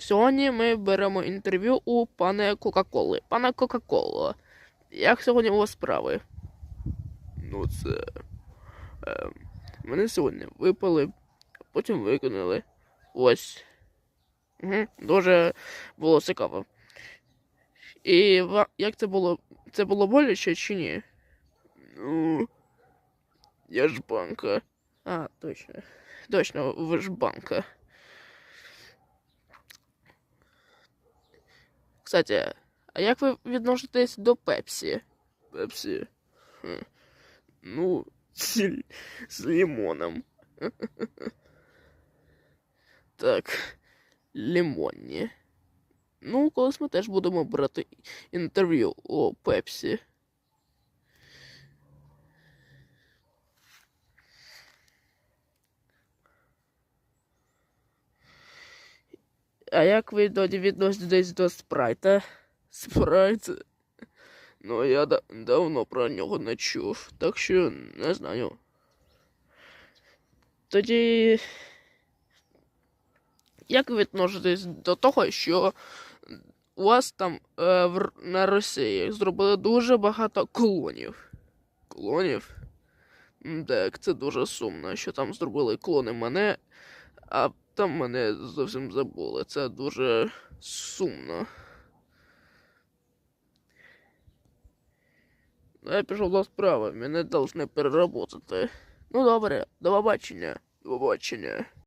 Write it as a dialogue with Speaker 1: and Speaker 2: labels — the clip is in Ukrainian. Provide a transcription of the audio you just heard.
Speaker 1: Сьогодні ми беремо інтерв'ю у пане Кока-Коли. Пане Кока-Коло, як сьогодні у вас справи? Ну, це. Е, мене сьогодні випали, потім виконали. Ось. Угу, дуже було цікаво. І як це було? Це було боляче чи ні? Ну. Я ж банка. А, точно. Точно, ви ж банка. Кстати, а як ви відноситесь до Пепсі? Пепсі? Хм. Ну, з, з лимоном. так, лимонні. Ну, колись ми теж будемо брати інтерв'ю у Пепсі. А як ви тоді відноситесь до спрайта? Спрайт? Ну, я да- давно про нього не чув, так що не знаю. Тоді. Як ви відноситесь до того, що у вас там е, в, на Росії зробили дуже багато клонів? Клонів? Так, це дуже сумно, що там зробили клони мене, а там мене зовсім забули. Це дуже сумно. Ну, я пішов до справи, мене повинні переработати. Ну добре, до побачення. До побачення.